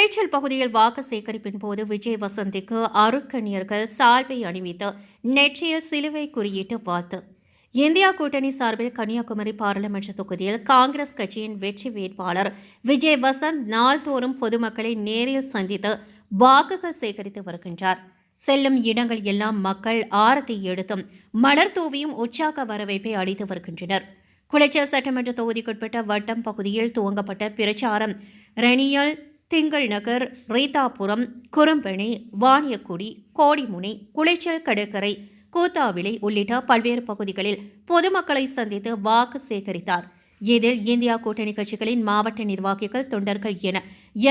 குளைச்சல் பகுதியில் வாக்கு சேகரிப்பின் போது விஜய் வசந்திக்கு அருக்கணியர்கள் சால்வை அணிவித்து நெற்றியில் சிலுவை குறியீட்டு வாழ்த்து. இந்தியா கூட்டணி சார்பில் கன்னியாகுமரி பாராளுமன்ற தொகுதியில் காங்கிரஸ் கட்சியின் வெற்றி வேட்பாளர் விஜய் வசந்த் நாள்தோறும் பொதுமக்களை நேரில் சந்தித்து வாக்குகள் சேகரித்து வருகின்றார். செல்லும் இடங்கள் எல்லாம் மக்கள் ஆரத்தி எடுத்தும் மலர் தூவியும் உற்சாக வரவேற்பை அளித்து வருகின்றனர். குளச்சல் சட்டமன்ற தொகுதிக்குட்பட்ட வட்டம் பகுதியில் துவங்கப்பட்ட பிரச்சாரம் ரெனியல் திங்கள் நகர் ரீதாபுரம் குறும்பெணி வாணியக்குடி கோடிமுனை குளைச்சல் கடற்கரை கூத்தாவிளை உள்ளிட்ட பல்வேறு பகுதிகளில் பொதுமக்களை சந்தித்து வாக்கு சேகரித்தார். இதில் இந்தியா கூட்டணி கட்சிகளின் மாவட்ட நிர்வாகிகள் தொண்டர்கள் என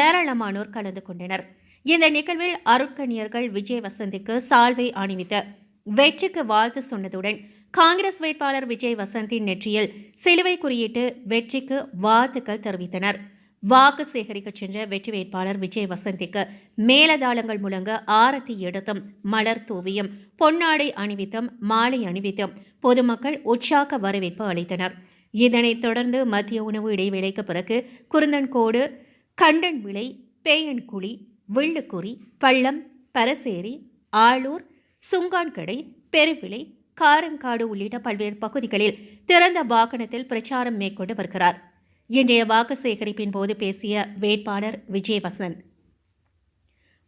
ஏராளமானோர் கலந்து கொண்டனர். இந்த நிகழ்வில் அருட்கணியர்கள் விஜய் வசந்திக்கு சால்வை அணிவித்து வெற்றிக்கு வாழ்த்து சொன்னதுடன் காங்கிரஸ் வேட்பாளர் விஜய் வசந்தின் நெற்றியில் சிலுவை குறியிட்டு வெற்றிக்கு வாழ்த்துக்கள் தெரிவித்தனர். வாக்கு சேகரிக்க சென்ற வெற்றி வேட்பாளர் விஜய் வசந்திக்கு மேலதாளங்கள் முழங்க ஆரத்தி எடுத்தும் மலர் தூவியும். பொன்னாடை அணிவித்தும் மாலை அணிவித்தும் பொதுமக்கள் உற்சாக வரவேற்பு அளித்தனர். இதனைத் தொடர்ந்து மத்திய உணவு இடைவேளைக்கு பிறகு குருந்தன்கோடு கண்டன் விளை பேயன்குழி விள்ளுக்குறி பள்ளம் பரசேரி ஆளூர் சுங்கான்கடை பெருவிளை காரங்காடு உள்ளிட்ட பல்வேறு பகுதிகளில் திறந்த வாகனத்தில் பிரச்சாரம் மேற்கொண்டு வருகிறார். இன்றைய வாக்கு சேகரிப்பின் போது பேசிய வேட்பாளர் விஜய்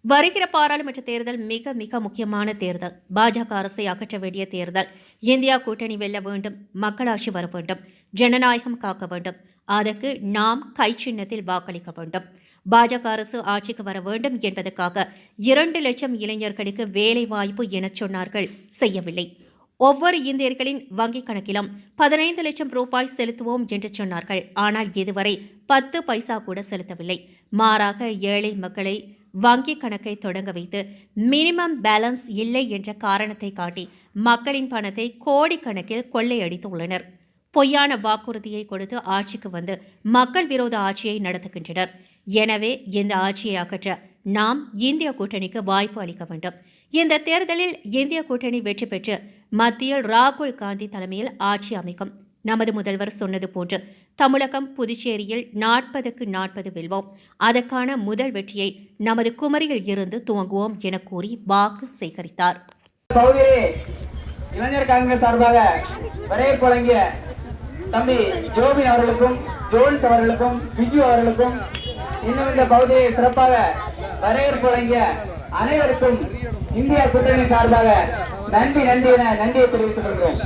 வருகிற பாராளுமன்ற தேர்தல் மிக மிக முக்கியமான தேர்தல். பாஜக அரசை அகற்ற வேண்டிய தேர்தல். இந்தியா கூட்டணி வெல்ல வேண்டும் மக்களாட்சி வர வேண்டும் ஜனநாயகம் காக்க வேண்டும். அதற்கு நாம் கை சின்னத்தில் வாக்களிக்க வேண்டும். பாஜக அரசு ஆட்சிக்கு வர வேண்டும் என்பதற்காக இரண்டு லட்சம் இளைஞர்களுக்கு வேலை வாய்ப்பு என சொன்னார்கள். செய்யவில்லை. ஒவ்வொரு இந்தியர்களின் வங்கிக் கணக்கிலும் பதினைந்து லட்சம் ரூபாய் செலுத்துவோம் என்று சொன்னார்கள். ஆனால் இதுவரை பத்து பைசா கூட செலுத்தவில்லை. மாறாக ஏழை மக்களை வங்கிக் கணக்கை தொடங்க வைத்து மினிமம் பேலன்ஸ் இல்லை என்ற காரணத்தை காட்டி மக்களின் பணத்தை கோடிக்கணக்கில் கொள்ளையடித்துள்ளனர். பொய்யான வாக்குறுதியை கொடுத்து ஆட்சிக்கு வந்து மக்கள் விரோத ஆட்சியை நடத்துகின்றனர். எனவே இந்த ஆட்சியை அகற்ற நாம் இந்திய கூட்டணிக்கு வாய்ப்பு அளிக்க வேண்டும். இந்த தேர்தலில் இந்திய கூட்டணி வெற்றி பெற்று மத்தியில் ராகுல் காந்தி தலைமையில் ஆட்சி அமைக்கும். நமது முதல்வர் சொன்னது போன்று தமிழகம் புதுச்சேரியில் நாற்பதுக்கு நாற்பது வெல்வோம். அதற்கான முதல் வெற்றியை நமது குமரியில் இருந்து துவங்குவோம் என கூறி வாக்கு சேகரித்தார். இளைஞர் காங்கிரஸ் சார்பாக தம்பி ஜோபின் அவர்களுக்கும் ஜோன்ஸ் அவர்களுக்கும் பிஜு அவர்களுக்கும் இன்னும் இந்த பகுதியை சிறப்பாக வரவேற்பு வழங்கிய அனைவருக்கும் இந்தியா கூட்டணி சார்பாக நன்றி நன்றி என நன்றியை தெரிவித்துக் கொள்கிறோம்.